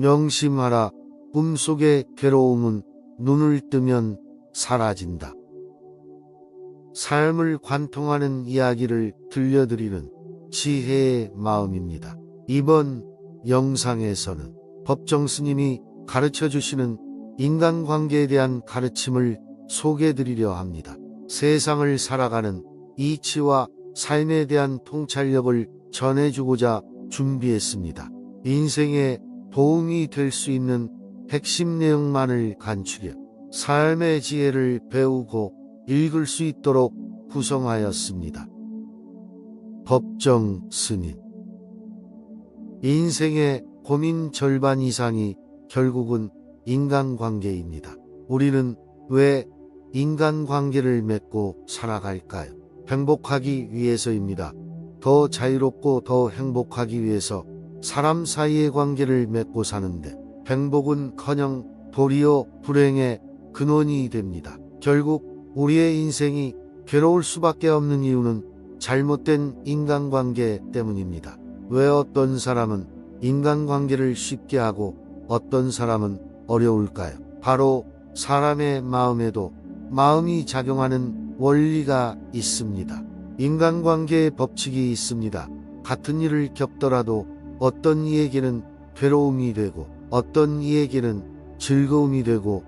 명심하라. 꿈속의 괴로움은 눈을 뜨면 사라진다. 삶을 관통하는 이야기를 들려드리는 지혜의 마음입니다. 이번 영상에서는 법정 스님이 가르쳐 주시는 인간관계에 대한 가르침을 소개해 드리려 합니다. 세상을 살아가는 이치와 삶에 대한 통찰력을 전해주고자 준비했습니다. 인생에 도움이 될 수 있는 핵심 내용만을 간추려 삶의 지혜를 배우고 읽을 수 있도록 구성하였습니다. 법정 스님 인생의 고민 절반 이상이 결국은 인간관계입니다. 우리는 왜 인간관계를 맺고 살아갈까요? 행복하기 위해서입니다. 더 자유롭고 더 행복하기 위해서 사람 사이의 관계를 맺고 사는데 행복은 커녕 도리어 불행의 근원이 됩니다. 결국 우리의 인생이 괴로울 수밖에 없는 이유는 잘못된 인간관계 때문입니다. 왜 어떤 사람은 인간관계를 쉽게 하고 어떤 사람은 어려울까요? 바로 사람의 마음에도 마음이 작용하는 원리가 있습니다. 인간관계의 법칙이 있습니다. 같은 일을 겪더라도 어떤 이에게는 괴로움이 되고 어떤 이에게는 즐거움이 되고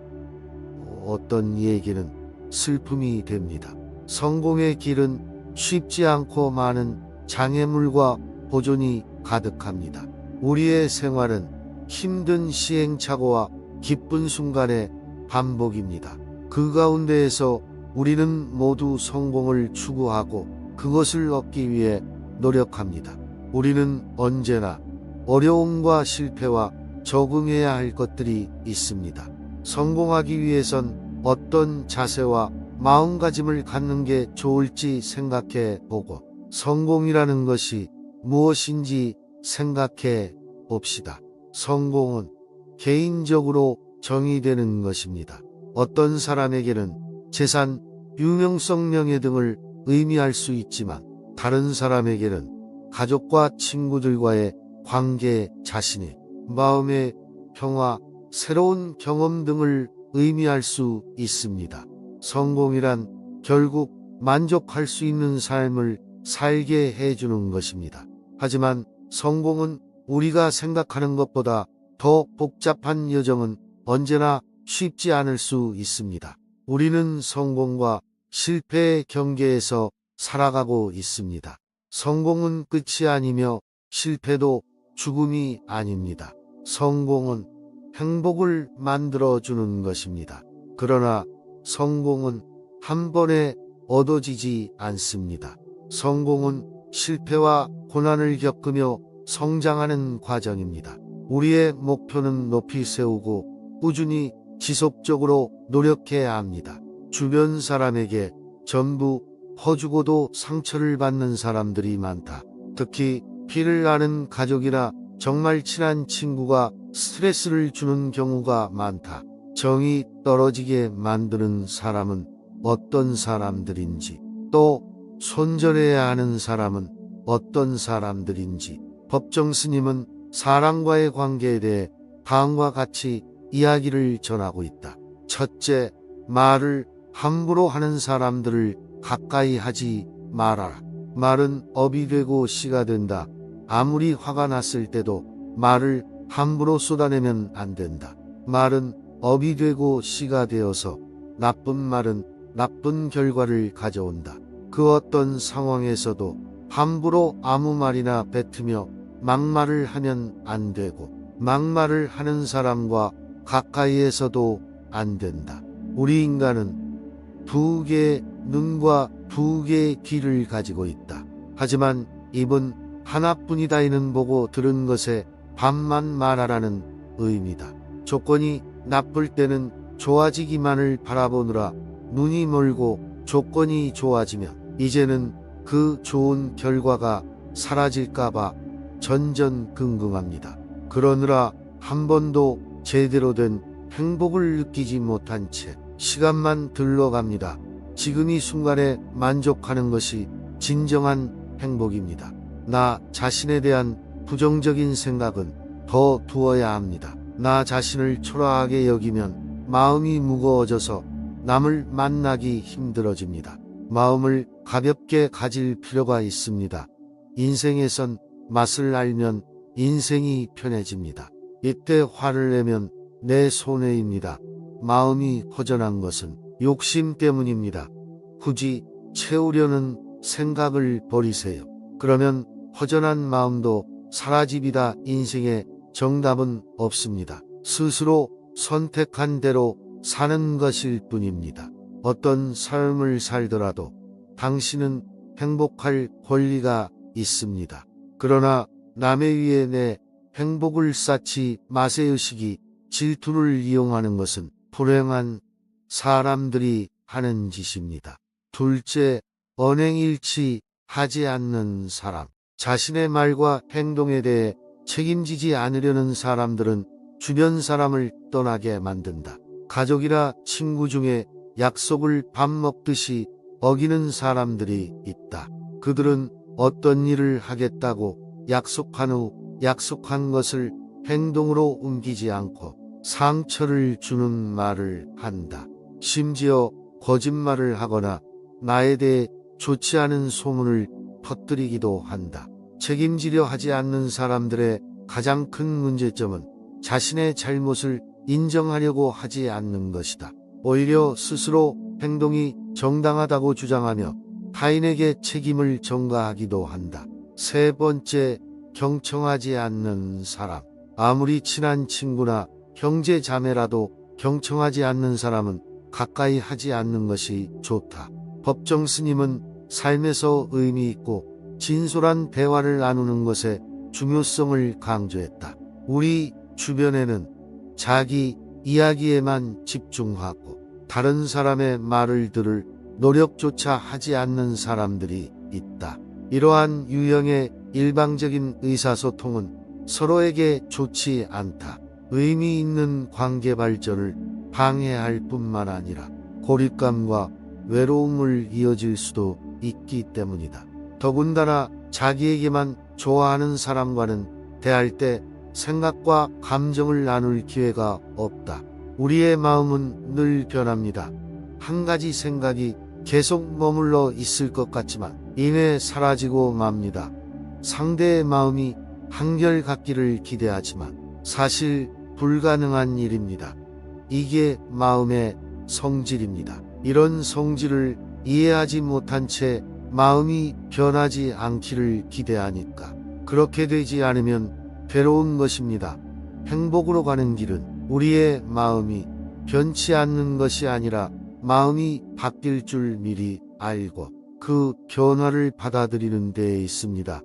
어떤 이에게는 슬픔이 됩니다. 성공의 길은 쉽지 않고 많은 장애물과 보존이 가득합니다. 우리의 생활은 힘든 시행착오와 기쁜 순간의 반복입니다. 그 가운데에서 우리는 모두 성공을 추구하고 그것을 얻기 위해 노력합니다. 우리는 언제나 어려움과 실패와 적응해야 할 것들이 있습니다. 성공하기 위해선 어떤 자세와 마음가짐을 갖는 게 좋을지 생각해 보고 성공이라는 것이 무엇인지 생각해 봅시다. 성공은 개인적으로 정의되는 것입니다. 어떤 사람에게는 재산, 유명성, 명예 등을 의미할 수 있지만 다른 사람에게는 가족과 친구들과의 관계, 자신의 마음의 평화, 새로운 경험 등을 의미할 수 있습니다. 성공이란 결국 만족할 수 있는 삶을 살게 해주는 것입니다. 하지만 성공은 우리가 생각하는 것보다 더 복잡한 여정은 언제나 쉽지 않을 수 있습니다. 우리는 성공과 실패의 경계에서 살아가고 있습니다. 성공은 끝이 아니며 실패도 죽음이 아닙니다. 성공은 행복을 만들어주는 것입니다. 그러나 성공은 한 번에 얻어지지 않습니다. 성공은 실패와 고난을 겪으며 성장하는 과정입니다. 우리의 목표는 높이 세우고 꾸준히 지속적으로 노력해야 합니다. 주변 사람에게 전부 퍼주고도 상처를 받는 사람들이 많다. 특히 피를 아는 가족이나 정말 친한 친구가 스트레스를 주는 경우가 많다. 정이 떨어지게 만드는 사람은 어떤 사람들인지, 또 손절해야 하는 사람은 어떤 사람들인지, 법정 스님은 사람과의 관계에 대해 다음과 같이 이야기를 전하고 있다. 첫째, 말을 함부로 하는 사람들을 가까이 하지 말아라. 말은 업이 되고 씨가 된다. 아무리 화가 났을 때도 말을 함부로 쏟아내면 안 된다. 말은 업이 되고 씨가 되어서 나쁜 말은 나쁜 결과를 가져온다. 그 어떤 상황에서도 함부로 아무 말이나 뱉으며 막말을 하면 안 되고 막말을 하는 사람과 가까이에서도 안 된다. 우리 인간은 두 개의 눈과 두 개의 귀를 가지고 있다. 하지만 입은 하나뿐이다이는 보고 들은 것에 반만 말하라는 의미다. 조건이 나쁠 때는 좋아지기만을 바라보느라 눈이 멀고 조건이 좋아지면 이제는 그 좋은 결과가 사라질까봐 전전긍긍합니다. 그러느라 한 번도 제대로 된 행복을 느끼지 못한 채 시간만 들러갑니다. 지금 이 순간에 만족하는 것이 진정한 행복입니다. 나 자신에 대한 부정적인 생각은 더 두어야 합니다. 나 자신을 초라하게 여기면 마음이 무거워져서 남을 만나기 힘들어집니다. 마음을 가볍게 가질 필요가 있습니다. 인생에선 맛을 알면 인생이 편해집니다. 이때 화를 내면 내 손해입니다. 마음이 허전한 것은 욕심 때문입니다. 굳이 채우려는 생각을 버리세요. 그러면 허전한 마음도 사라집니다. 인생에 정답은 없습니다. 스스로 선택한 대로 사는 것일 뿐입니다. 어떤 삶을 살더라도 당신은 행복할 권리가 있습니다. 그러나 남의 위에 내 행복을 쌓지 마세요식이 질투를 이용하는 것은 불행한 사람들이 하는 짓입니다. 둘째, 언행일치 하지 않는 사람. 자신의 말과 행동에 대해 책임지지 않으려는 사람들은 주변 사람을 떠나게 만든다. 가족이나 친구 중에 약속을 밥 먹듯이 어기는 사람들이 있다. 그들은 어떤 일을 하겠다고 약속한 후 약속한 것을 행동으로 옮기지 않고 상처를 주는 말을 한다. 심지어 거짓말을 하거나 나에 대해 좋지 않은 소문을 퍼뜨리기도 한다. 책임지려 하지 않는 사람들의 가장 큰 문제점은 자신의 잘못을 인정하려고 하지 않는 것이다. 오히려 스스로 행동이 정당하다고 주장하며 타인에게 책임을 전가하기도 한다. 세 번째, 경청하지 않는 사람. 아무리 친한 친구나 형제 자매라도 경청하지 않는 사람은 가까이 하지 않는 것이 좋다. 법정 스님은 삶에서 의미 있고 진솔한 대화를 나누는 것에 중요성을 강조했다. 우리 주변에는 자기 이야기에만 집중하고 다른 사람의 말을 들을 노력조차 하지 않는 사람들이 있다. 이러한 유형의 일방적인 의사소통은 서로에게 좋지 않다. 의미 있는 관계 발전을 방해할 뿐만 아니라 고립감과 외로움을 이어질 수도 있기 때문이다. 더군다나 자기에게만 좋아하는 사람과는 대할 때 생각과 감정을 나눌 기회가 없다. 우리의 마음은 늘 변합니다. 한 가지 생각이 계속 머물러 있을 것 같지만 이내 사라지고 맙니다. 상대의 마음이 한결 같기를 기대하지만 사실 불가능한 일입니다. 이게 마음의 성질입니다. 이런 성질을 이해하지 못한 채 마음이 변하지 않기를 기대하니까 그렇게 되지 않으면 괴로운 것입니다. 행복으로 가는 길은 우리의 마음이 변치 않는 것이 아니라 마음이 바뀔 줄 미리 알고 그 변화를 받아들이는 데에 있습니다.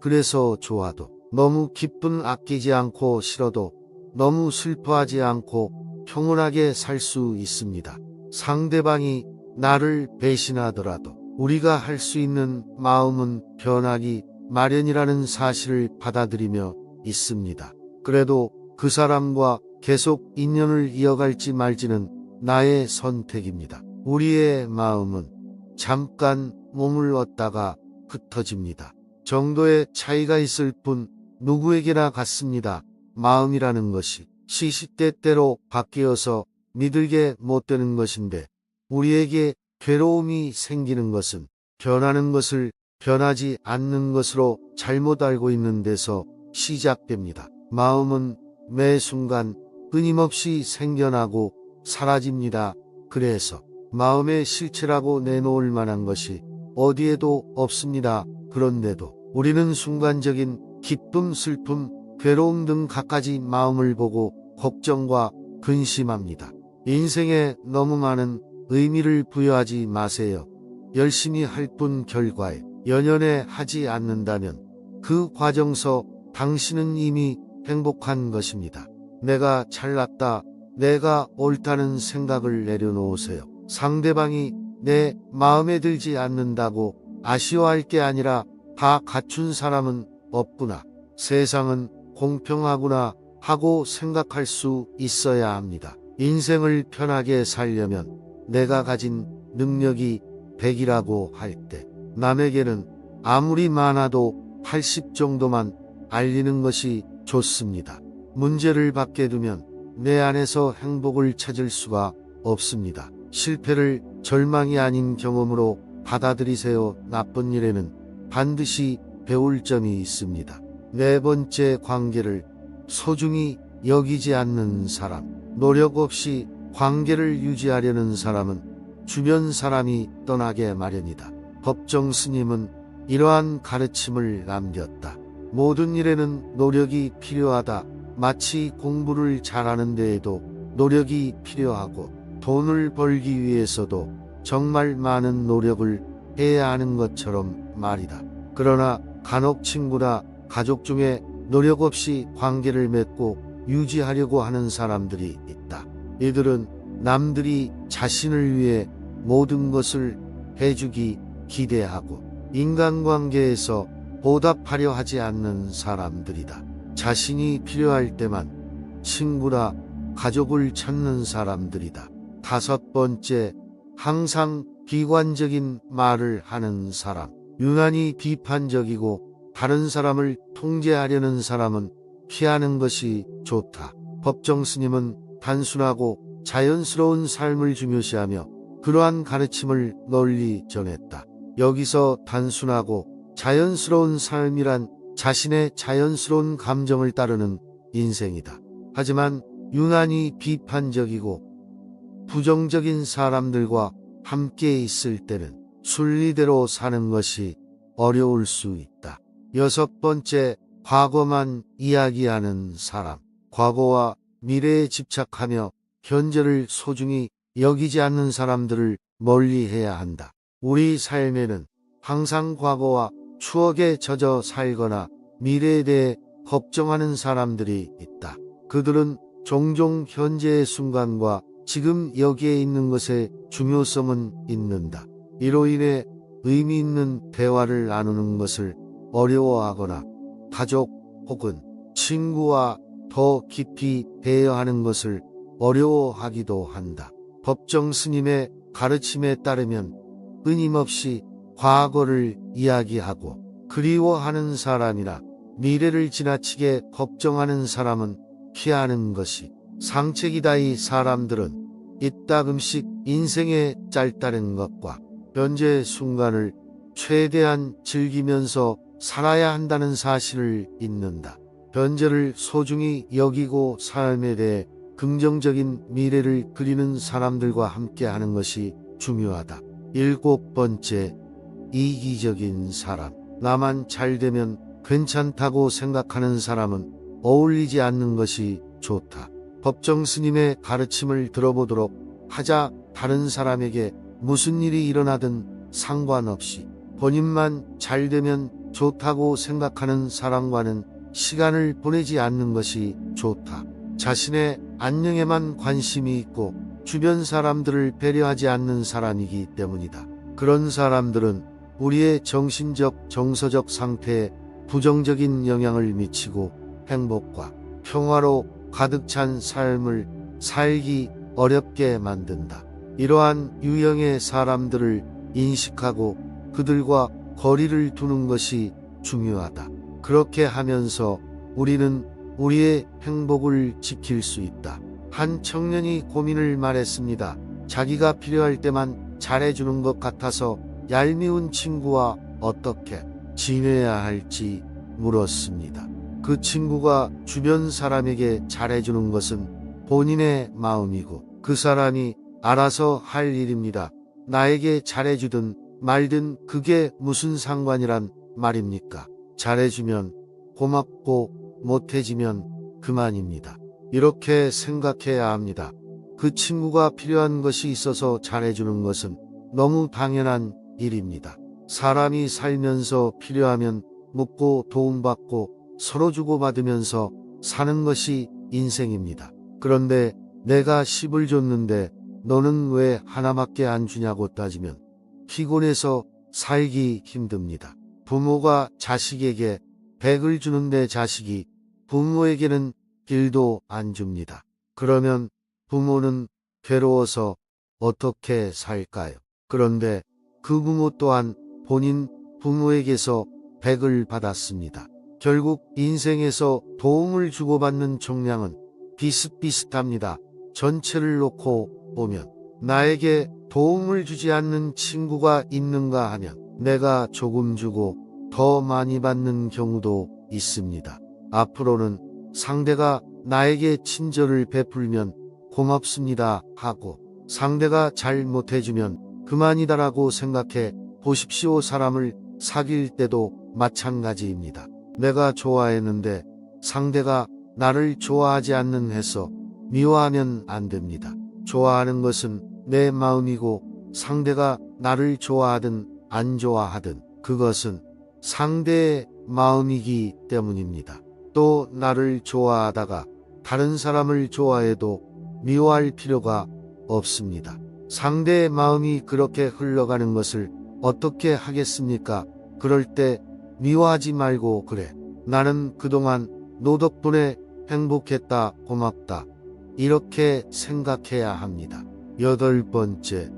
그래서 좋아도 너무 기쁨 아끼지 않고 싫어도 너무 슬퍼하지 않고 평온하게 살 수 있습니다. 상대방이 나를 배신하더라도 우리가 할 수 있는 마음은 변하기 마련이라는 사실을 받아들이며 있습니다. 그래도 그 사람과 계속 인연을 이어갈지 말지는 나의 선택입니다. 우리의 마음은 잠깐 머물렀다가 흩어집니다. 정도의 차이가 있을 뿐 누구에게나 같습니다. 마음이라는 것이 시시때때로 바뀌어서 믿을게 못 되는 것인데 우리에게 괴로움이 생기는 것은 변하는 것을 변하지 않는 것으로 잘못 알고 있는 데서 시작됩니다. 마음은 매 순간 끊임없이 생겨나고 사라집니다. 그래서 마음의 실체라고 내놓을 만한 것이 어디에도 없습니다. 그런데도 우리는 순간적인 기쁨, 슬픔, 괴로움 등 갖가지 마음을 보고 걱정과 근심합니다. 인생에 너무 많은 의미를 부여하지 마세요. 열심히 할 뿐 결과에 연연해 하지 않는다면 그 과정서 당신은 이미 행복한 것입니다. 내가 잘났다, 내가 옳다는 생각을 내려놓으세요. 상대방이 내 마음에 들지 않는다고 아쉬워할 게 아니라 다 갖춘 사람은 없구나. 세상은 공평하구나 하고 생각할 수 있어야 합니다. 인생을 편하게 살려면 내가 가진 능력이 100이라고 할 때 남에게는 아무리 많아도 80 정도만 알리는 것이 좋습니다. 문제를 밖에 두면 내 안에서 행복을 찾을 수가 없습니다. 실패를 절망이 아닌 경험으로 받아들이세요. 나쁜 일에는 반드시 배울 점이 있습니다. 네 번째 관계를 소중히 여기지 않는 사람. 노력 없이 관계를 유지하려는 사람은 주변 사람이 떠나게 마련이다. 법정 스님은 이러한 가르침을 남겼다. 모든 일에는 노력이 필요하다. 마치 공부를 잘하는 데에도 노력이 필요하고 돈을 벌기 위해서도 정말 많은 노력을 해야 하는 것처럼 말이다. 그러나 간혹 친구나 가족 중에 노력 없이 관계를 맺고 유지하려고 하는 사람들이 있다. 이들은 남들이 자신을 위해 모든 것을 해주기 기대하고 인간관계에서 보답하려 하지 않는 사람들이다. 자신이 필요할 때만 친구나 가족을 찾는 사람들이다. 다섯 번째, 항상 비관적인 말을 하는 사람. 유난히 비판적이고 다른 사람을 통제하려는 사람은 피하는 것이 좋다. 법정 스님은 단순하고 자연스러운 삶을 중요시하며 그러한 가르침을 널리 전했다. 여기서 단순하고 자연스러운 삶이란 자신의 자연스러운 감정을 따르는 인생이다. 하지만 유난히 비판적이고 부정적인 사람들과 함께 있을 때는 순리대로 사는 것이 어려울 수 있다. 여섯 번째, 과거만 이야기하는 사람. 과거와 미래에 집착하며 현재를 소중히 여기지 않는 사람들을 멀리 해야 한다. 우리 삶에는 항상 과거와 추억에 젖어 살거나 미래에 대해 걱정하는 사람들이 있다. 그들은 종종 현재의 순간과 지금 여기에 있는 것의 중요성은 있는다. 이로 인해 의미 있는 대화를 나누는 것을 어려워하거나 가족 혹은 친구와 더 깊이 대화하는 것을 어려워하기도 한다. 법정 스님의 가르침에 따르면 끊임없이 과거를 이야기하고 그리워하는 사람이나 미래를 지나치게 걱정하는 사람은 피하는 것이 상책이다. 이 사람들은 이따금씩 인생의 짧다는 것과 현재 순간을 최대한 즐기면서 살아야 한다는 사실을 잊는다. 현재를 소중히 여기고 삶에 대해 긍정적인 미래를 그리는 사람들과 함께 하는 것이 중요하다. 일곱 번째, 이기적인 사람. 나만 잘 되면 괜찮다고 생각하는 사람은 어울리지 않는 것이 좋다. 법정 스님의 가르침을 들어보도록 하자 다른 사람에게 무슨 일이 일어나든 상관없이 본인만 잘 되면 좋다고 생각하는 사람과는 시간을 보내지 않는 것이 좋다. 자신의 안녕에만 관심이 있고 주변 사람들을 배려하지 않는 사람이기 때문이다. 그런 사람들은 우리의 정신적, 정서적 상태에 부정적인 영향을 미치고 행복과 평화로 가득 찬 삶을 살기 어렵게 만든다. 이러한 유형의 사람들을 인식하고 그들과 거리를 두는 것이 중요하다. 그렇게 하면서 우리는 우리의 행복을 지킬 수 있다. 한 청년이 고민을 말했습니다. 자기가 필요할 때만 잘해주는 것 같아서 얄미운 친구와 어떻게 지내야 할지 물었습니다. 그 친구가 주변 사람에게 잘해주는 것은 본인의 마음이고 그 사람이 알아서 할 일입니다. 나에게 잘해주든 말든 그게 무슨 상관이란 말입니까? 잘해주면 고맙고 못해지면 그만입니다. 이렇게 생각해야 합니다. 그 친구가 필요한 것이 있어서 잘해주는 것은 너무 당연한 일입니다. 사람이 살면서 필요하면 묻고 도움받고 서로 주고받으면서 사는 것이 인생입니다. 그런데 내가 10을 줬는데 너는 왜 하나밖에 안 주냐고 따지면 피곤해서 살기 힘듭니다. 부모가 자식에게 100을 주는데 자식이 부모에게는 1도 안 줍니다. 그러면 부모는 괴로워서 어떻게 살까요? 그런데 그 부모 또한 본인 부모에게서 100을 받았습니다. 결국 인생에서 도움을 주고받는 총량은 비슷비슷합니다. 전체를 놓고 보면 나에게 도움을 주지 않는 친구가 있는가 하면 내가 조금 주고 더 많이 받는 경우도 있습니다. 앞으로는 상대가 나에게 친절을 베풀면 고맙습니다 하고 상대가 잘 못해주면 그만이다라고 생각해 보십시오 사람을 사귈 때도 마찬가지입니다. 내가 좋아했는데 상대가 나를 좋아하지 않는 해서 미워하면 안 됩니다. 좋아하는 것은 내 마음이고 상대가 나를 좋아하든 안 좋아하든 그것은 상대의 마음이기 때문입니다. 또 나를 좋아하다가 다른 사람을 좋아해도 미워할 필요가 없습니다. 상대의 마음이 그렇게 흘러가는 것을 어떻게 하겠습니까? 그럴 때 미워하지 말고 그래. 나는 그동안 너 덕분에 행복했다, 고맙다. 이렇게 생각해야 합니다. 여덟 번째,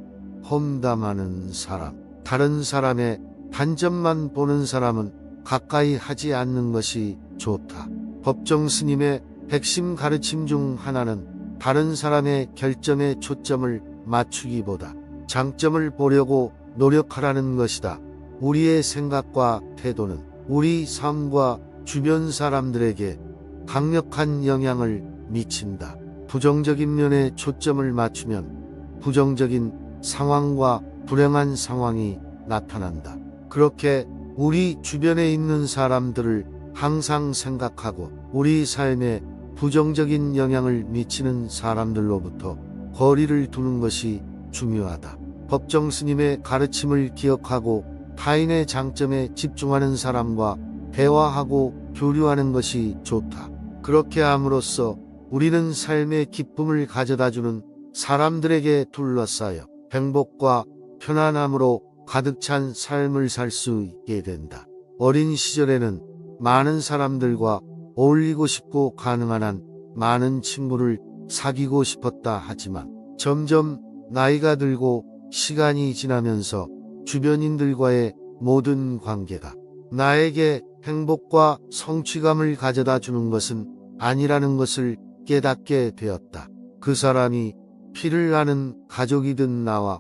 험담하는 사람. 다른 사람의 단점만 보는 사람은 가까이 하지 않는 것이 좋다. 법정 스님의 핵심 가르침 중 하나는 다른 사람의 결정에 초점을 맞추기보다 장점을 보려고 노력하라는 것이다. 우리의 생각과 태도는 우리 삶과 주변 사람들에게 강력한 영향을 미친다. 부정적인 면에 초점을 맞추면 부정적인 상황과 불행한 상황이 나타난다. 그렇게 우리 주변에 있는 사람들을 항상 생각하고 우리 삶에 부정적인 영향을 미치는 사람들로부터 거리를 두는 것이 중요하다. 법정 스님의 가르침을 기억하고 타인의 장점에 집중하는 사람과 대화하고 교류하는 것이 좋다. 그렇게 함으로써 우리는 삶의 기쁨을 가져다 주는 사람들에게 둘러싸여 행복과 편안함으로 가득 찬 삶을 살 수 있게 된다. 어린 시절에는 많은 사람들과 어울리고 싶고 가능한 한 많은 친구를 사귀고 싶었다 하지만 점점 나이가 들고 시간이 지나면서 주변인들과의 모든 관계가 나에게 행복과 성취감을 가져다 주는 것은 아니라는 것을 깨닫게 되었다. 그 사람이 피를 아는 가족이든 나와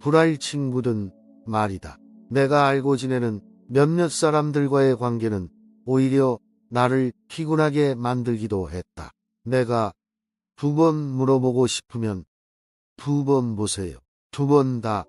불알 친구든 말이다. 내가 알고 지내는 몇몇 사람들과의 관계는 오히려 나를 피곤하게 만들기도 했다. 내가 두 번 물어보고 싶으면 두 번 보세요. 두 번 다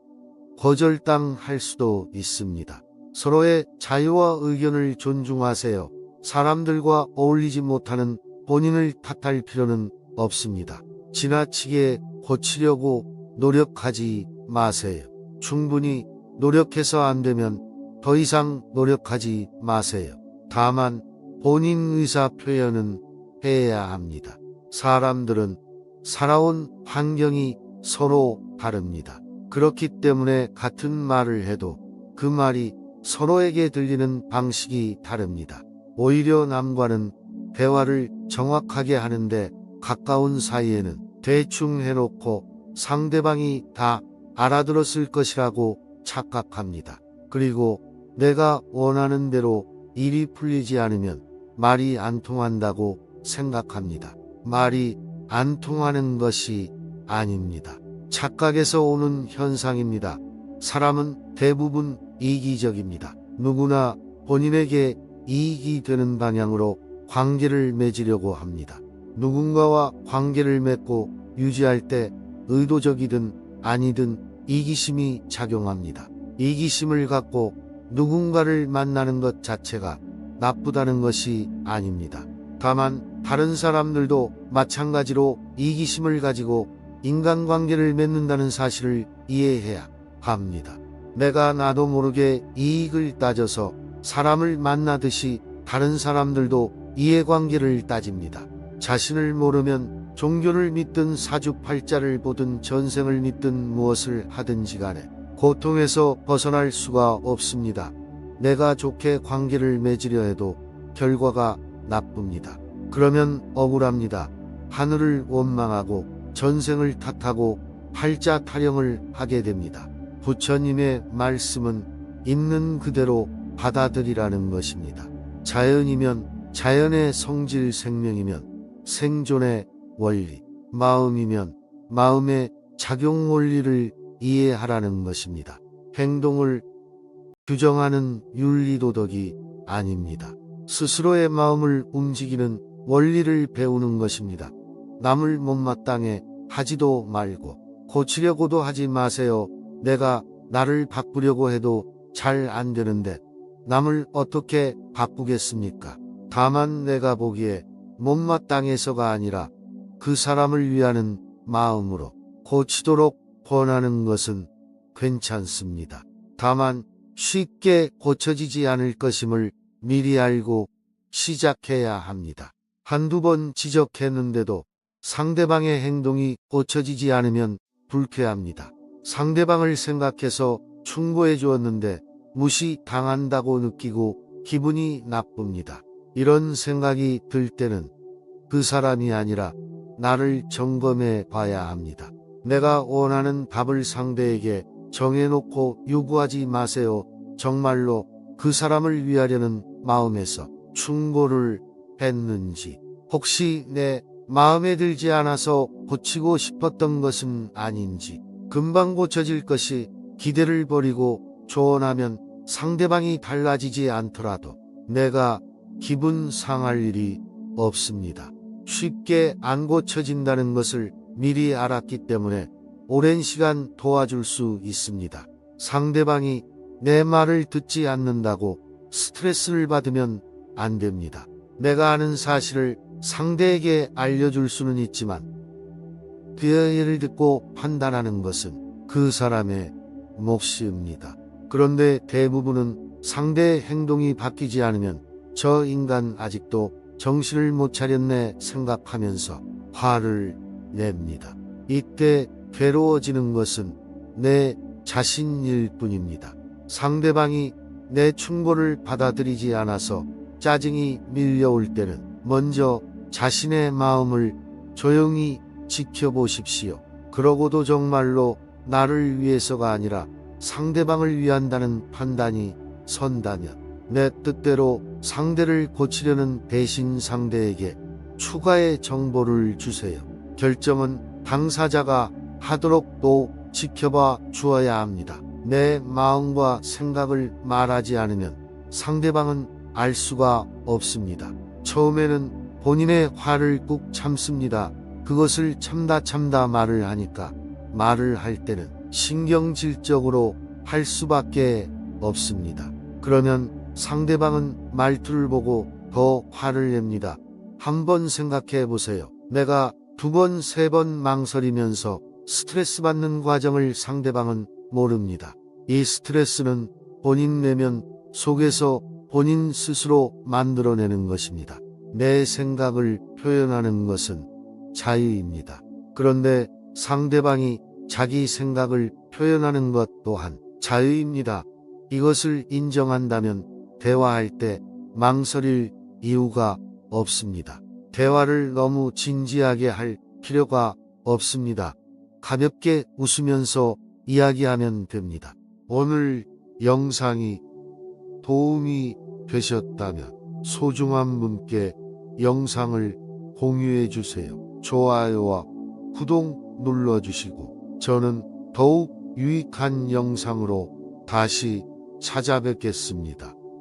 거절당 할 수도 있습니다. 서로의 자유와 의견을 존중하세요. 사람들과 어울리지 못하는 본인을 탓할 필요는 없습니다. 지나치게 고치려고 노력하지 마세요. 충분히 노력해서 안 되면 더 이상 노력하지 마세요. 다만 본인 의사 표현은 해야 합니다. 사람들은 살아온 환경이 서로 다릅니다. 그렇기 때문에 같은 말을 해도 그 말이 서로에게 들리는 방식이 다릅니다. 오히려 남과는 대화를 정확하게 하는데 가까운 사이에는 대충 해놓고 상대방이 다 알아들었을 것이라고 착각합니다. 그리고 내가 원하는 대로 일이 풀리지 않으면 말이 안 통한다고 생각합니다. 말이 안 통하는 것이 아닙니다. 착각에서 오는 현상입니다. 사람은 대부분 이기적입니다. 누구나 본인에게 이익이 되는 방향으로 관계를 맺으려고 합니다. 누군가와 관계를 맺고 유지할 때 의도적이든 아니든 이기심이 작용합니다. 이기심을 갖고 누군가를 만나는 것 자체가 나쁘다는 것이 아닙니다. 다만 다른 사람들도 마찬가지로 이기심을 가지고 인간관계를 맺는다는 사실을 이해해야 합니다. 내가 나도 모르게 이익을 따져서 사람을 만나듯이 다른 사람들도 이해관계를 따집니다. 자신을 모르면 종교를 믿든 사주팔자를 보든 전생을 믿든 무엇을 하든지 간에 고통에서 벗어날 수가 없습니다. 내가 좋게 관계를 맺으려 해도 결과가 나쁩니다. 그러면 억울합니다. 하늘을 원망하고 전생을 탓하고 팔자 타령을 하게 됩니다. 부처님의 말씀은 있는 그대로 받아들이라는 것입니다. 자연이면 자연의 성질 생명이면 생존의 원리, 마음이면 마음의 작용 원리를 이해하라는 것입니다. 행동을 규정하는 윤리도덕이 아닙니다. 스스로의 마음을 움직이는 원리를 배우는 것입니다. 남을 못마땅해 하지도 말고 고치려고도 하지 마세요. 내가 나를 바꾸려고 해도 잘 안 되는데 남을 어떻게 바꾸겠습니까? 다만 내가 보기에 못마땅해서가 아니라 그 사람을 위하는 마음으로 고치도록 권하는 것은 괜찮습니다. 다만 쉽게 고쳐지지 않을 것임을 미리 알고 시작해야 합니다. 한두 번 지적했는데도 상대방의 행동이 고쳐지지 않으면 불쾌합니다. 상대방을 생각해서 충고해 주었는데 무시 당한다고 느끼고 기분이 나쁩니다. 이런 생각이 들 때는 그 사람이 아니라 나를 점검해 봐야 합니다. 내가 원하는 답을 상대에게 정해놓고 요구하지 마세요. 정말로 그 사람을 위하려는 마음에서 충고를 했는지, 혹시 내 마음에 들지 않아서 고치고 싶었던 것은 아닌지, 금방 고쳐질 것이 기대를 버리고 조언하면 상대방이 달라지지 않더라도 내가 기분 상할 일이 없습니다. 쉽게 안 고쳐진다는 것을 미리 알았기 때문에 오랜 시간 도와줄 수 있습니다. 상대방이 내 말을 듣지 않는다고 스트레스를 받으면 안 됩니다. 내가 아는 사실을 상대에게 알려줄 수는 있지만 그의 예를 듣고 판단하는 것은 그 사람의 몫입니다. 그런데 대부분은 상대의 행동이 바뀌지 않으면 저 인간 아직도 정신을 못 차렸네 생각하면서 화를 냅니다. 이때 괴로워지는 것은 내 자신일 뿐입니다. 상대방이 내 충고를 받아들이지 않아서 짜증이 밀려올 때는 먼저 자신의 마음을 조용히 지켜보십시오. 그러고도 정말로 나를 위해서가 아니라 상대방을 위한다는 판단이 선다면 내 뜻대로 상대를 고치려는 대신 상대에게 추가의 정보를 주세요. 결정은 당사자가 하도록 또 지켜봐 주어야 합니다. 내 마음과 생각을 말하지 않으면 상대방은 알 수가 없습니다. 처음에는 본인의 화를 꾹 참습니다. 그것을 참다 참다 말을 하니까 말을 할 때는 신경질적으로 할 수밖에 없습니다. 그러면 상대방은 말투를 보고 더 화를 냅니다. 한번 생각해 보세요. 내가 두 번, 세 번 망설이면서 스트레스 받는 과정을 상대방은 모릅니다. 이 스트레스는 본인 내면 속에서 본인 스스로 만들어내는 것입니다. 내 생각을 표현하는 것은 자유입니다. 그런데 상대방이 자기 생각을 표현하는 것 또한 자유입니다. 이것을 인정한다면 대화할 때 망설일 이유가 없습니다. 대화를 너무 진지하게 할 필요가 없습니다. 가볍게 웃으면서 이야기하면 됩니다. 오늘 영상이 도움이 되셨다면 소중한 분께 영상을 공유해 주세요. 좋아요와 구독 눌러 주시고 저는 더욱 유익한 영상으로 다시 찾아뵙겠습니다.